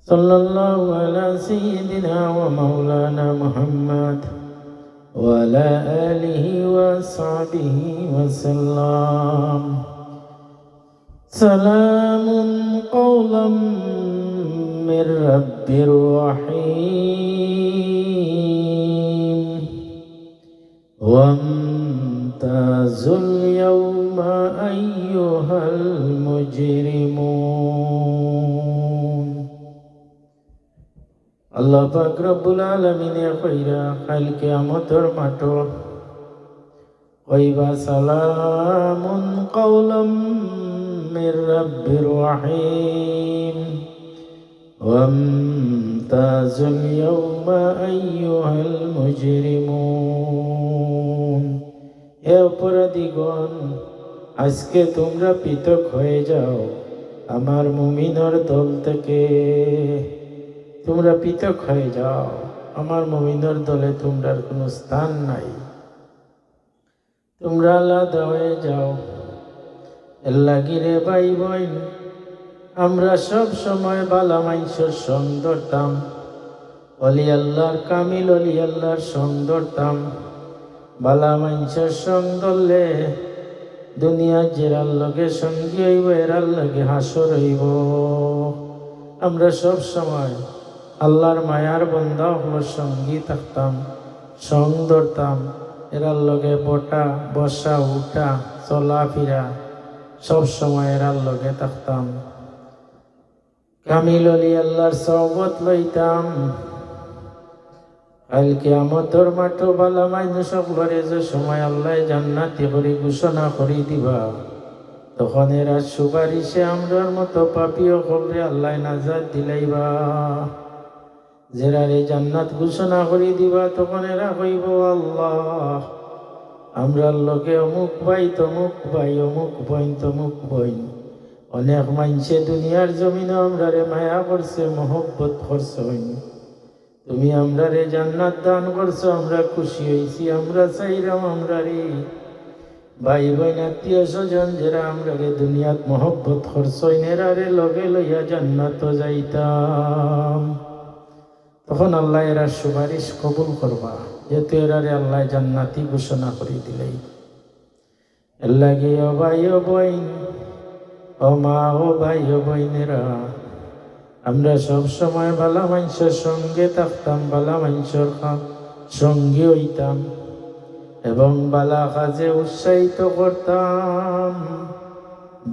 صلى الله على سيدنا ومولانا محمد وعلى آله وصحبه وسلم. سلام قولا من رب رحيم. وامتازوا اليوم أيها المجرمون. আল্লাহ পাক রব্বুল আলামিনে কইরা কাল কিয়ামতের মাঠো কইবা সালামুন কওলাম মির রাব্বির রহিম وامتازوا اليوم أيها المجرمون হে অপরাধীগণ আজকে তোমরা পৃথক হয়ে যাও আমার মুমিনর দল থেকে তোমরা পৃথক হয়ে যাও। আমার মমিনের দলে তোমরার কোনো স্থান নাই। তোমরা আলাদা হয়ে যাও। এল্লাগিরে ভাই বোন আমরা সব সময় বালা মাইসের সং ধরতাম অলি আল্লাহর কামিল, অলি আল্লাহর সং ধরতাম বালা মাইসের সং ধরলে দুনিয়া জেরার লগে সঙ্গী হইব, এরার লগে হাসর হইব। আমরা সব সময় আল্লাহর মায়ার বন্ধা হলো সঙ্গী থাকতাম সং ধরতাম এরার লগে বটা বসা, উঠা, চলাফেরা, সব সময় এরার লগে থাকতাম। কামিল অলি আল্লাহর সহবত লইতাম। কালকে আমতর মাঠো বালা মাইনু সকলরে যে সময় আল্লাহ জান্নাতি করে ঘোষণা করে দিবা, তখন এরা সুপারিশে আমরার মতো পাপিও করলে আল্লাহ নাজাদ দিলাইবা। জেরারে জান্নাত ঘোষণা করে দিবা, তখন এরা কইব, আল্লাহ, আমরা লোকে অমুক ভাই, তমুক ভাই, অমুক বইন তমুক বইন অনেক মানছে দুনিয়ার জমিনে আমরা রে মায়া করছে, মহব্বত করছে হইন তুমি আমরা রে জান্নাত দান করছ, আমরা খুশি হয়েছি আমরা চাইরাম, আমরারে ভাই বোন, আত্মীয় স্বজন, যারা আমরারে দুনিয়াত মহব্বত করছ, এরারে লগে লইয়া জান্নাত যাইতাম। তখন আল্লাহ এরা সুপারিশ কবুল করবা। যেহেতু এরারে আল্লাহ জান্নাতি ঘোষণা করে দিলেই। এর লাগে ও বইন ও মা ও ভাই ও বইনেরা আমরা সব সময় বালা মানুষের সঙ্গে থাকতাম বালা মানুষের সঙ্গে হইতাম এবং বালা কাজে উৎসাহিত করতাম,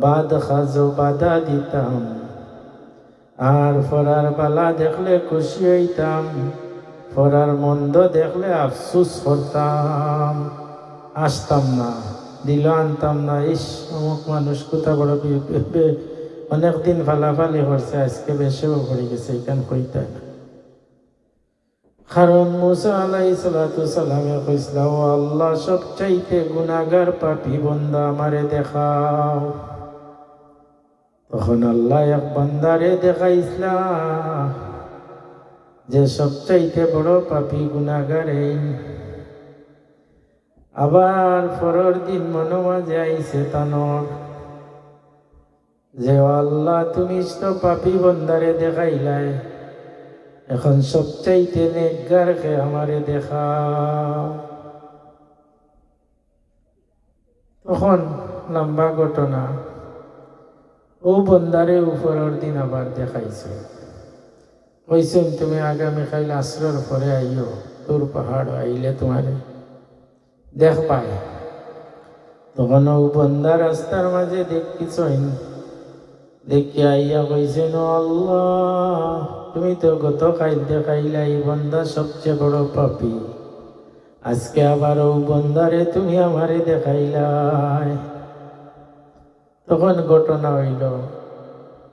বাদ খাজো বাধা দিতাম। আর ফরার বালা দেখলে খুশি হইতাম, ফরার মন্দ দেখলে আফসুস করতাম। আসতাম না, দিল আনতাম না, ইস, অমুক মানুষ কোথা বড় অনেক দিন ফালাফালি করছে, আজকে বেশিও পড়ে গেছে এখান কইতে কারণ মুসা আলাই সালাতু সালামে কইসলা, ও আল্লাহ, সবচাইতে গুনাগার পাপি বন্দা, আমারে দেখাও। তখন আল্লাহ এক বান্দারে দেখাইসলা যে সবচাইতে বড় পাপি গুনাগার এই আবার পরের দিন মনে মাঝে আইসে তানর যে আল্লাহ, তুমি তো পাপি বন্দারে দেখাইলাই, এখন সবচাইতে নেগারকে আমারে দেখাও। তখন লম্বা ঘটনা। ও বন্দারে উপরের দিন আবার দেখাইছে। কইছেন, তুমি আগামীকাল আশ্রর পরে আইও তোর পাহাড় আইলে তোমারে দেখ পায় তখন ও বন্দা রাস্তার মাঝে দেখতেছেন দেখি আইয়া কইছেন আল্লাহ, তুমি তো গত খাইলা এই বন্দা সবচেয়ে বড় পাপি। আজকে আবার ও বন্দারে তুমি আমারে দেখাইলাই। তখন ঘটনা হইল,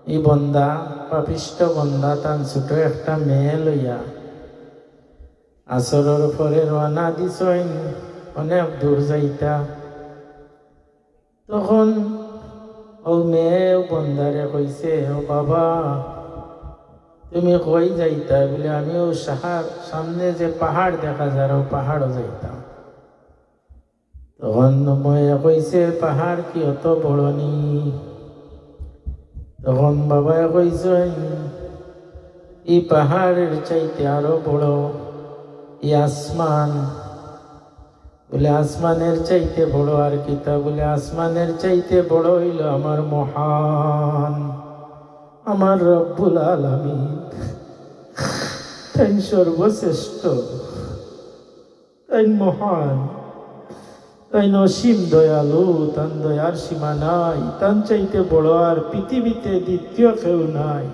এই বন্দা, পাপিষ্ট বন্দা, তান ছোট একটা মেয়ে লইয়া আসরের পরে রানা দিছইন অনেক দূর যাইতা। তখন ও মেয়ে বন্দারে কইছে, ও বাবা, তুমি কই যাইতা? বলে আমি ও সাহার সামনে যে পাহাড় দেখা যায় ও পাহাড়ও যাইতাম তখন কইছে পাহাড় কি অত বড় নি তখন বাবায় কইছে এই পাহাড়ের চাইতে আরও বড় এই আসমান বলে আসমানের চাইতে বড় আর কিতা বলে আসমানের চাইতে বড় হইল আমার মহান, আমার রব্বুল আলমিন। তাই সর্বশ্রেষ্ঠ, তাই মহান। তাই নসীম দয়ালু, তান দয়ার সীমা নাই, তান চাইতে বড় আর পৃথিবীতে দ্বিতীয় কেউ নাই।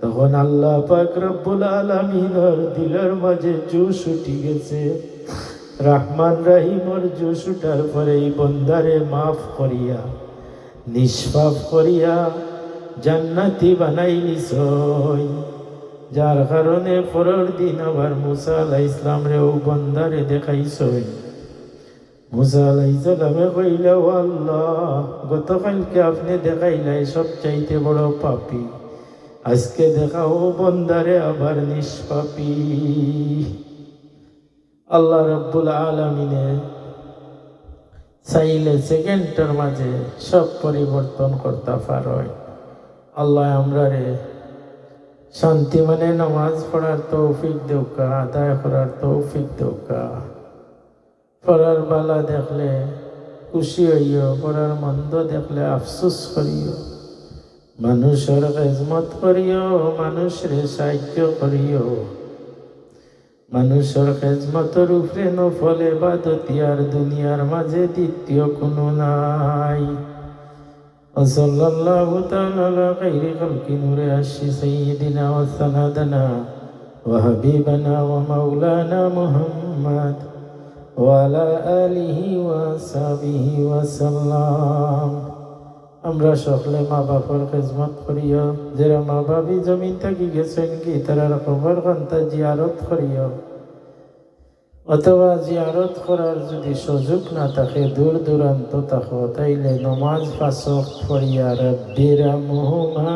তখন আল্লাহ পাক রব্বুল আলমিনের দিলের মাঝে জুস উঠি গেছে। রহমান রাহিমর জুস উঠার পরে এই বন্দারে মাফ করিয়া, নিষ্পাপ করিয়া জান্নাতি বানাই নিছয় যার কারণে পরের দিন আবার মুসা আলাহ ইসলাম রে ও বন্দারে দেখাইছই। মুসা আলাহ ইসলামে কইলে আল্লাহ গতকালকে আপনি দেখাইলাই সব চাইতে বড় পাপি? আজকে দেখাও বন্দারে আবার নিষ্পাপি। আল্লাহ রব্বুল আলমিনে চাইলে সেকেন্ডের মাঝে সব পরিবর্তন করতে পারয়। আল্লাহ আমরা রে শান্তি মানে নামাজ পড়ার তৌফিক দেউকা, আদায় করার তৌফিক দেউকা। পড়ার বালা দেখলে খুশি হইও পড়ার মন্দ দেখলে আফসোস করিও মানুষের খেজমত করিও মানুষরে সাহায্য করিও মানুষের খেজমতর উপরে নফলে বাদতি আর দুনিয়ার মাঝে দ্বিতীয় কোনো নাই وصلى الله تعالى على خير خلق نور عرش سيدنا وسندنا وحبيبنا ومولانا محمد ওয়ালা আলিহি ওয়াসাবিহি ওয়াসাল্লাম আমরা সকলে মা বাপর খেজমত করিও, যারা মা বাবি জমিন থাকি গেছেন কি, তারা খবর ঘণ্টা জিয়ারত করিও। অথবা জিয়ারত করার যদি সুযোগ না থাকে, দূর দূরান্ত থাকো, তাইলে নমাজ পাশক পড়িয়া রব্বিরা মোহমা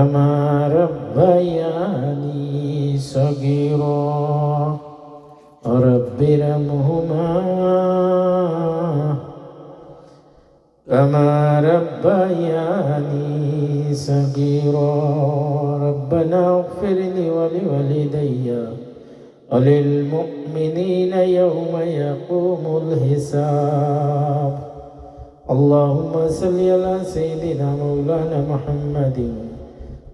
আমার ভাইয়ানি সগিরা। رب ارحمهما كما ربياني صغيرا ربنا اغفر لي ولوالدي وللمؤمنين يوم يقوم الحساب اللهم صل على سيدنا مولانا محمد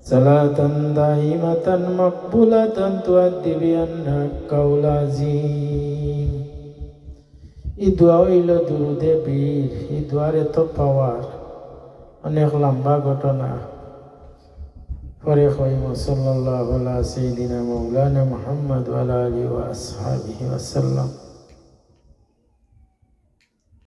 صلاة دائمة مقبولة تؤدي بأنها قول عظيم এই দোয়া হইল দুরুদে বীর এই দোয়ারে তো পাওয়ার অনেক লম্বা ঘটনা পরে কইম সাল্লাল্লাহু আলা সাইয়্যিদিনা মাওলানা মুহাম্মদ ওয়া আলা আলিহি ওয়া আসহাবিহি ওয়া সাল্লাম